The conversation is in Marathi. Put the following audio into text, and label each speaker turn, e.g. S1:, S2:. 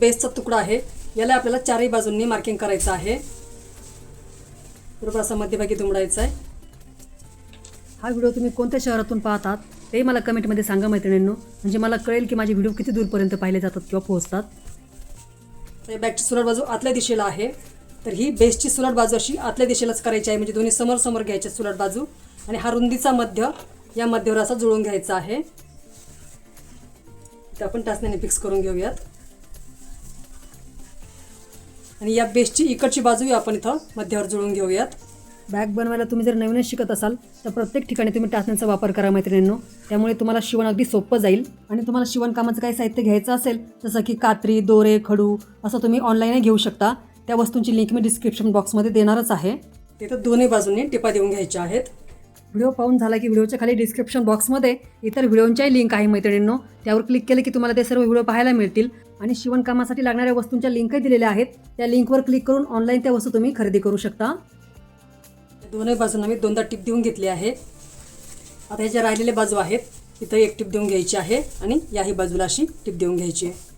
S1: बेसचा तुकडा आहे. याला आपल्याला चारही बाजूंनी मार्किंग करायचं आहे. बरोबर असा मध्यभागी दुमडायचा आहे. हा व्हिडिओ तुम्ही कोणत्या शहरातून पाहतात ते मला कमेंटमध्ये सांगा मैत्रिणींनो. म्हणजे मला कळेल की माझे व्हिडिओ किती दूरपर्यंत पाहिले जातात किंवा पोहोचतात. तर बॅगची सुलट बाजू आतल्या दिशेला आहे. तर ही बेसची सुलट बाजू अशी आतल्या दिशेलाच करायची आहे. म्हणजे दोन्ही समोर समोर घ्यायच्या सुलट बाजू. आणि हा रुंदीचा मध्य या मध्यवर असा जुळून घ्यायचा आहे. तर आपण टाचण्याने फिक्स करून घेऊयात. आणि या बेसची इकडची बाजूही आपण इथं मध्यावर जुळून घेऊयात. बॅग बनवायला तुम्ही जर नवीनच शिकत असाल तर प्रत्येक ठिकाणी तुम्ही टाचण्यांचा वापर करा मैत्रिणींनो. त्यामुळे तुम्हाला शिवण अगदी सोपं जाईल. आणि तुम्हाला शिवणकामाचं काही साहित्य घ्यायचं असेल जसं की कात्री दोरे खडू असं तुम्ही ऑनलाईनही घेऊ शकता. त्या वस्तूंची लिंक मी डिस्क्रिप्शन बॉक्समध्ये देणारच आहे. तिथं दोन्ही बाजूंनी टिपा देऊन घ्यायच्या आहेत. व्हिडिओ पाहून झाला की व्हिडिओच्या खाली डिस्क्रिप्शन बॉक्समध्ये इतर व्हिडिओंच्याही लिंक आहे मैत्रिणींनो. त्यावर क्लिक केलं की तुम्हाला ते सर्व व्हिडिओ पाहायला मिळतील. आणि शिवणकामासाठी लागणाऱ्या वस्तूंच्या लिंकही दिलेल्या आहेत. त्या लिंकवर क्लिक करून ऑनलाईन त्या वस्तू तुम्ही खरेदी करू शकता. दोन्ही बाजूंना मी दोनदा टिप देऊन घेतली आहे. आता ह्याच्या राहिलेल्या बाजू आहेत इथं एक टिप देऊन घ्यायची आहे आणि याही बाजूला अशी टिप देऊन घ्यायची आहे.